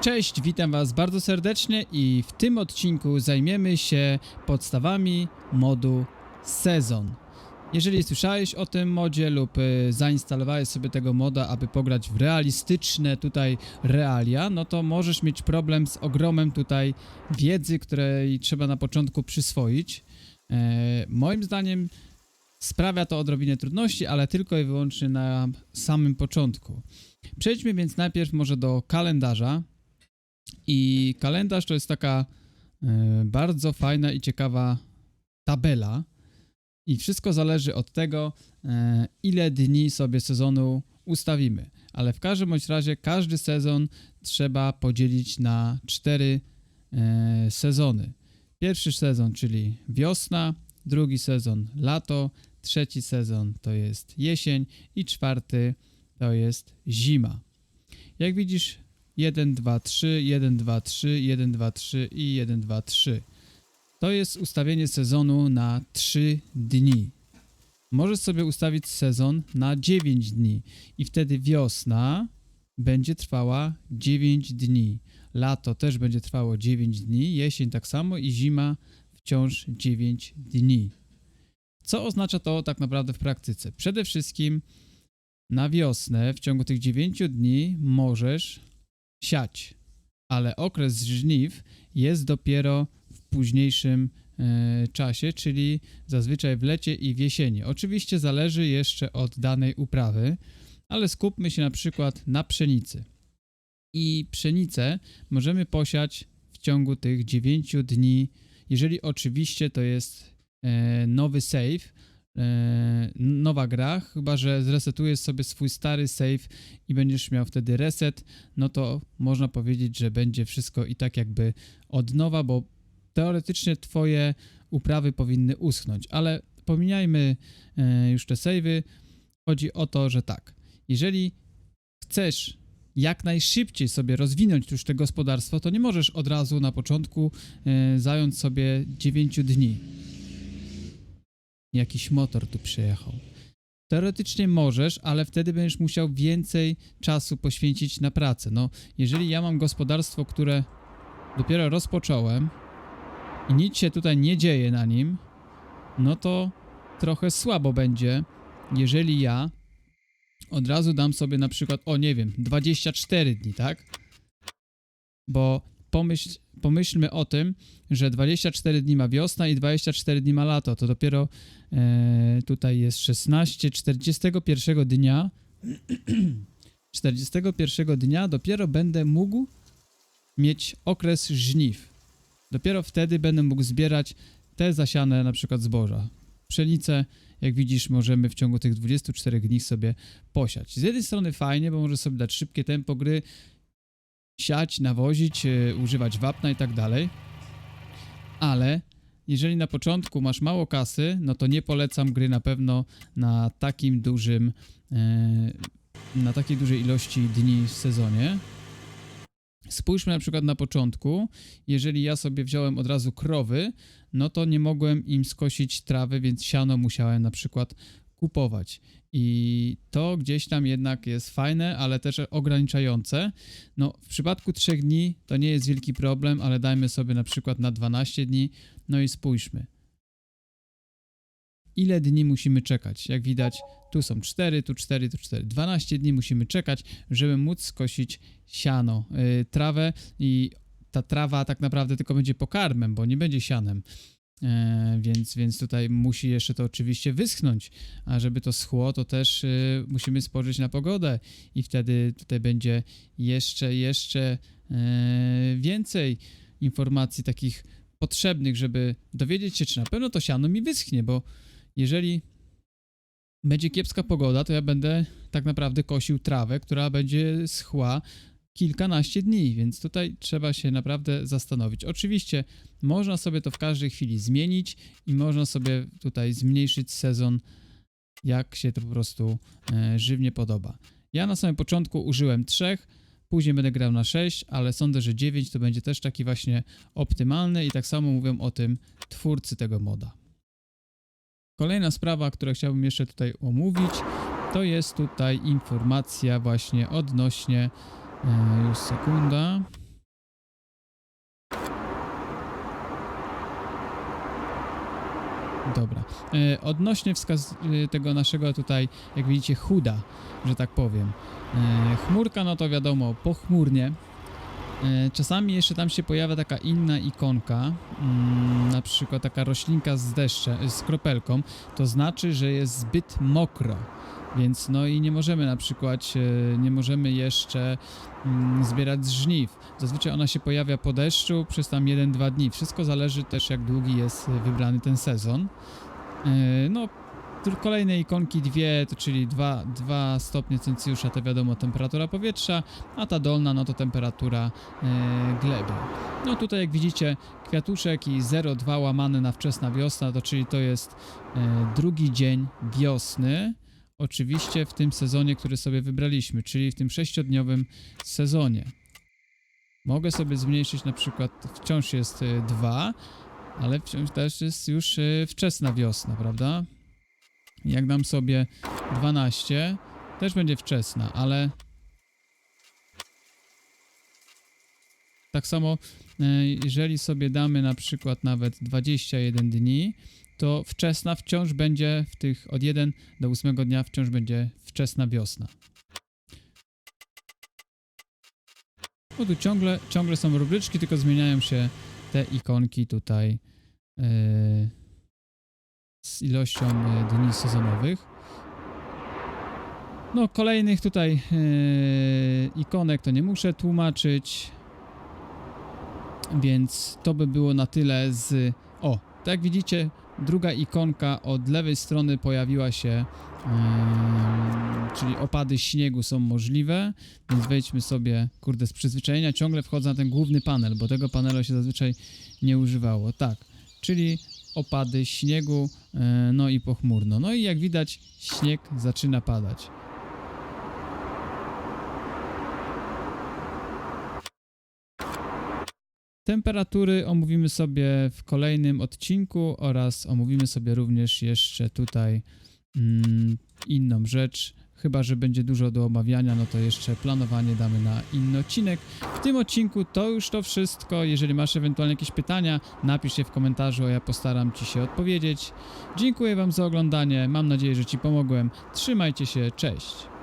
Cześć, witam Was bardzo serdecznie i w tym odcinku zajmiemy się podstawami modu Sezon. Jeżeli słyszałeś o tym modzie lub y, zainstalowałeś sobie tego moda, aby pograć w realistyczne tutaj realia, no to możesz mieć problem z ogromem tutaj wiedzy, której trzeba na początku przyswoić. E, moim zdaniem sprawia to odrobinę trudności, ale tylko i wyłącznie na samym początku. Przejdźmy więc najpierw może do kalendarza. I kalendarz to jest taka e, bardzo fajna i ciekawa tabela. I wszystko zależy od tego, e, ile dni sobie sezonu ustawimy. Ale w każdym bądź razie każdy sezon trzeba podzielić na cztery e, sezony. Pierwszy sezon, czyli wiosna, drugi sezon lato, trzeci sezon to jest jesień i czwarty to jest zima. Jak widzisz, 1, 2, 3, 1, 2, 3, 1, 2, 3 i 1, 2, 3. To jest ustawienie sezonu na 3 dni. Możesz sobie ustawić sezon na 9 dni i wtedy wiosna będzie trwała 9 dni. Lato też będzie trwało 9 dni, jesień tak samo i zima wciąż 9 dni. Co oznacza to tak naprawdę w praktyce? Przede wszystkim na wiosnę w ciągu tych 9 dni możesz siać, ale okres żniw jest dopiero w późniejszym e, czasie, czyli zazwyczaj w lecie i w jesieni. Oczywiście zależy jeszcze od danej uprawy, ale skupmy się na przykład na pszenicy. I pszenicę możemy posiać w ciągu tych 9 dni, jeżeli oczywiście to jest e, nowy save, nowa gra, chyba że zresetujesz sobie swój stary save i będziesz miał wtedy reset, no to można powiedzieć, że będzie wszystko i tak jakby od nowa, bo teoretycznie twoje uprawy powinny uschnąć, ale pomijajmy e, już te savey. Chodzi o to, że tak, jeżeli chcesz jak najszybciej sobie rozwinąć już te gospodarstwo, to nie możesz od razu na początku e, zająć sobie 9 dni. Jakiś motor tu przyjechał. Teoretycznie możesz, ale wtedy będziesz musiał więcej czasu poświęcić na pracę. No, jeżeli ja mam gospodarstwo, które dopiero rozpocząłem i nic się tutaj nie dzieje na nim, no to trochę słabo będzie, jeżeli ja od razu dam sobie na przykład, o nie wiem, 24 dni, tak? Bo pomyśl, pomyślmy o tym, że 24 dni ma wiosna i 24 dni ma lato. To dopiero e, tutaj jest 16, 41 dnia. 41 dnia dopiero będę mógł mieć okres żniw. Dopiero wtedy będę mógł zbierać te zasiane na przykład zboża. Pszenicę, jak widzisz, możemy w ciągu tych 24 dni sobie posiać. Z jednej strony fajnie, bo może sobie dać szybkie tempo gry, siać, nawozić, e, używać wapna i tak dalej. Ale jeżeli na początku masz mało kasy, no to nie polecam gry na pewno na takim dużym, e, na takiej dużej ilości dni w sezonie. Spójrzmy na przykład na początku. Jeżeli ja sobie wziąłem od razu krowy, no to nie mogłem im skosić trawy, więc siano musiałem na przykład kupować. I to gdzieś tam jednak jest fajne, ale też ograniczające. No, w przypadku 3 dni to nie jest wielki problem, ale dajmy sobie na przykład na 12 dni. No i spójrzmy. Ile dni musimy czekać? Jak widać, tu są 4, tu 4, tu 4. 12 dni musimy czekać, żeby móc skosić siano, yy, trawę i ta trawa tak naprawdę tylko będzie pokarmem, bo nie będzie sianem. E, więc, więc tutaj musi jeszcze to oczywiście wyschnąć, a żeby to schło, to też y, musimy spojrzeć na pogodę i wtedy tutaj będzie jeszcze, jeszcze e, więcej informacji takich potrzebnych, żeby dowiedzieć się, czy na pewno to siano mi wyschnie, bo jeżeli będzie kiepska pogoda, to ja będę tak naprawdę kosił trawę, która będzie schła kilkanaście dni, więc tutaj trzeba się naprawdę zastanowić. Oczywiście można sobie to w każdej chwili zmienić i można sobie tutaj zmniejszyć sezon, jak się to po prostu e, żywnie podoba. Ja na samym początku użyłem trzech, później będę grał na 6, ale sądzę, że 9 to będzie też taki właśnie optymalny i tak samo mówią o tym twórcy tego moda. Kolejna sprawa, którą chciałbym jeszcze tutaj omówić, to jest tutaj informacja właśnie odnośnie E, już sekunda. Dobra. E, odnośnie wskaz e, tego naszego tutaj, jak widzicie, chuda, że tak powiem. Chmurka, no to wiadomo, pochmurnie, E, czasami jeszcze tam się pojawia taka inna ikonka, mm, na przykład taka roślinka z deszczem, z kropelką, to znaczy, że jest zbyt mokro. Więc no i nie możemy na przykład, e, nie możemy jeszcze mm, zbierać żniw. Zazwyczaj ona się pojawia po deszczu przez tam 1-2 dni. Wszystko zależy też jak długi jest e, wybrany ten sezon. E, No, kolejne ikonki dwie, to czyli 2, 2 stopnie Celsjusza to wiadomo temperatura powietrza, a ta dolna no to temperatura e, gleby. No tutaj jak widzicie kwiatuszek i 0,2 łamane na wczesna wiosna, to czyli to jest e, drugi dzień wiosny. Oczywiście w tym sezonie, który sobie wybraliśmy, czyli w tym sześciodniowym sezonie. Mogę sobie zmniejszyć na przykład, wciąż jest 2, ale wciąż też jest już e, wczesna wiosna, prawda? Jak dam sobie 12, też będzie wczesna, ale tak samo e, jeżeli sobie damy na przykład nawet 21 dni, to wczesna wciąż będzie w tych od 1 do 8 dnia wciąż będzie wczesna wiosna. Bo tu ciągle, ciągle są rubryczki, tylko zmieniają się te ikonki tutaj e, z ilością e, dni sezonowych. No, kolejnych tutaj e, ikonek to nie muszę tłumaczyć, więc to by było na tyle z... O, tak jak widzicie, druga ikonka od lewej strony pojawiła się, em, czyli opady śniegu są możliwe, więc wejdźmy sobie, kurde, z przyzwyczajenia ciągle wchodzę na ten główny panel, bo tego panelu się zazwyczaj nie używało. Tak, czyli opady śniegu, e, no i pochmurno. No i jak widać, śnieg zaczyna padać. Temperatury omówimy sobie w kolejnym odcinku oraz omówimy sobie również jeszcze tutaj mm, inną rzecz. Chyba, że będzie dużo do omawiania, no to jeszcze planowanie damy na inny odcinek. W tym odcinku to już to wszystko. Jeżeli masz ewentualnie jakieś pytania, napisz je w komentarzu, a ja postaram Ci się odpowiedzieć. Dziękuję Wam za oglądanie. Mam nadzieję, że Ci pomogłem. Trzymajcie się. Cześć.